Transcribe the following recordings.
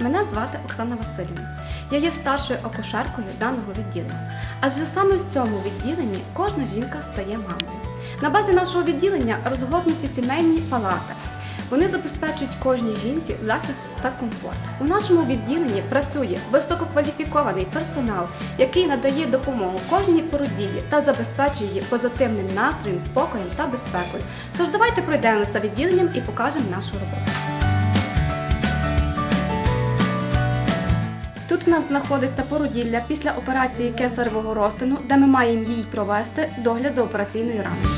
Мене звати Оксана Васильівна. Я є старшою акушеркою даного відділення. Адже саме в цьому відділенні кожна жінка стає мамою. На базі нашого відділення розгорнуті сімейні палати. Вони забезпечують кожній жінці захист та комфорт. У нашому відділенні працює висококваліфікований персонал, який надає допомогу кожній породілі та забезпечує її позитивним настроєм, спокоєм та безпекою. Тож давайте пройдемося відділенням і покажемо нашу роботу. Тут в нас знаходиться породілля після операції кесаревого розтину, де ми маємо їй провести догляд за операційною раною.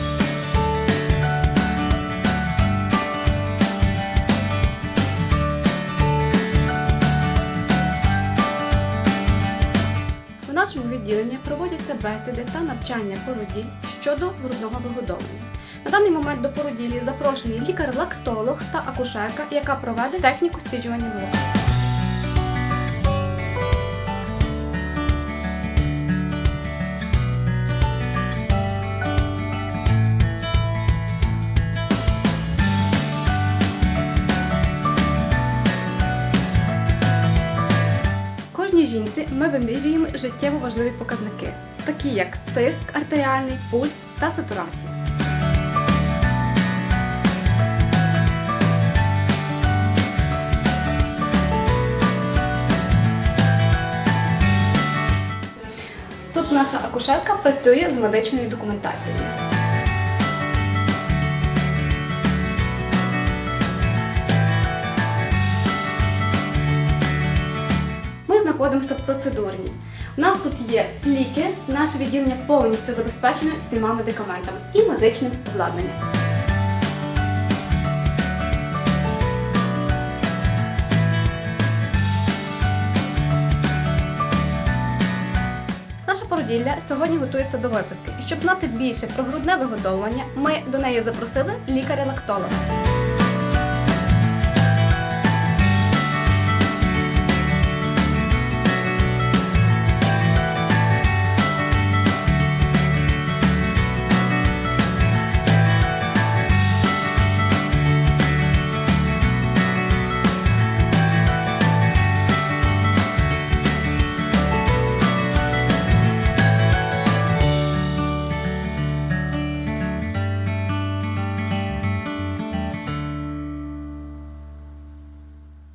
У нашому відділенні проводяться бесіди та навчання породіль щодо грудного вигодовування. На даний момент до породілі запрошений лікар-лактолог та акушерка, яка проведе техніку стіджування молока. Жінці ми вимірюємо життєво важливі показники, такі як тиск артеріальний, пульс та сатурація. Тут наша акушерка працює з медичною документацією. Знаходимося в процедурній. У нас тут є ліки, наше відділення повністю забезпечене всіма медикаментами і медичним обладнанням. Наша породілля сьогодні готується до виписки. І щоб знати більше про грудне вигодовування, ми до неї запросили лікаря-лактолога.